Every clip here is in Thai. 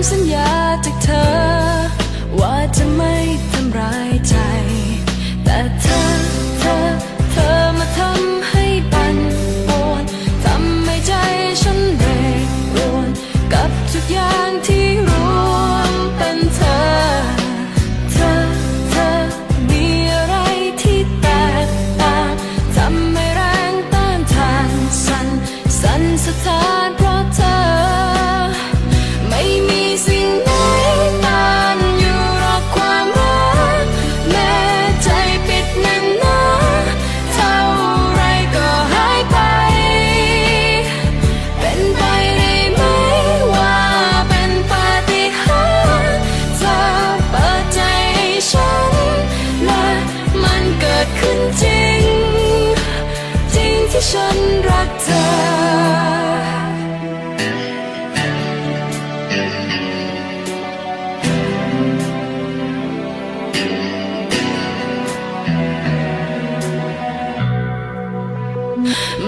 ำสัญญาจากเธอ ว่าจะไม่ทำร้าย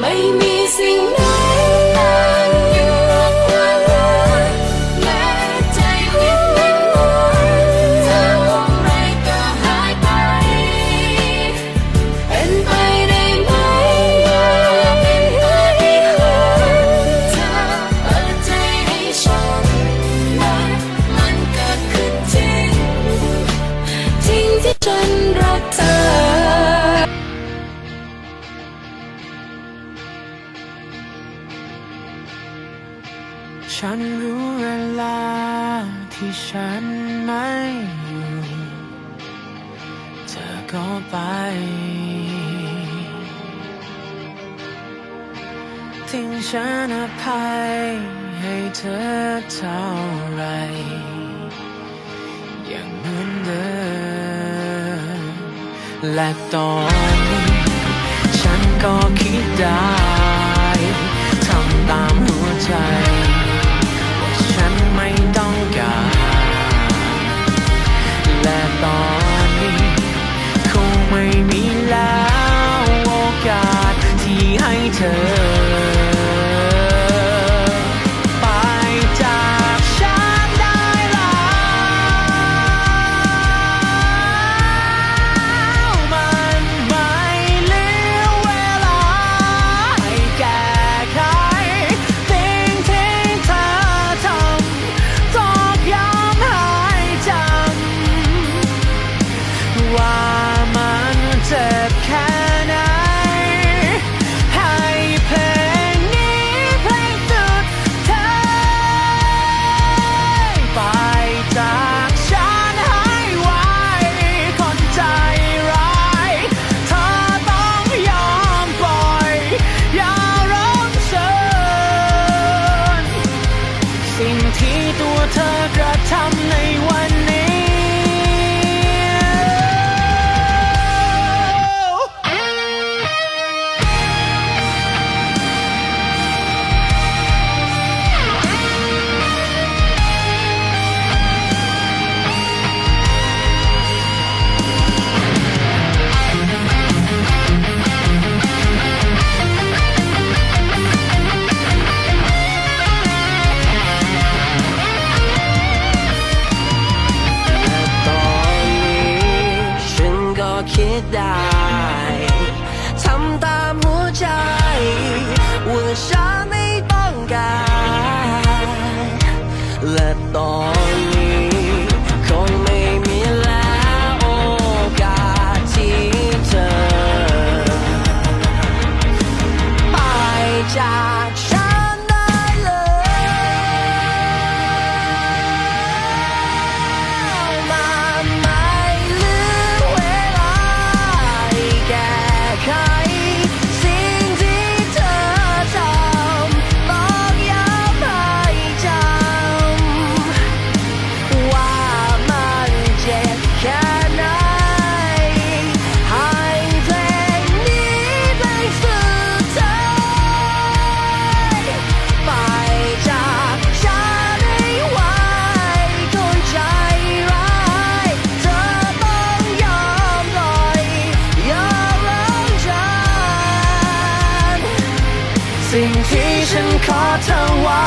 ไม่มีสิ่ง ฉันรู้เวลาที่ฉันไม่อยู่ เธอก็ไป ทิ้งฉันอภัยให้เธอเท่าไร อย่างเหมือนเดิม และตอนนี้ฉันก็คิดได้ ทำตามหัวใจ winter. 다 สิ่งที่ฉันขอเธอไว้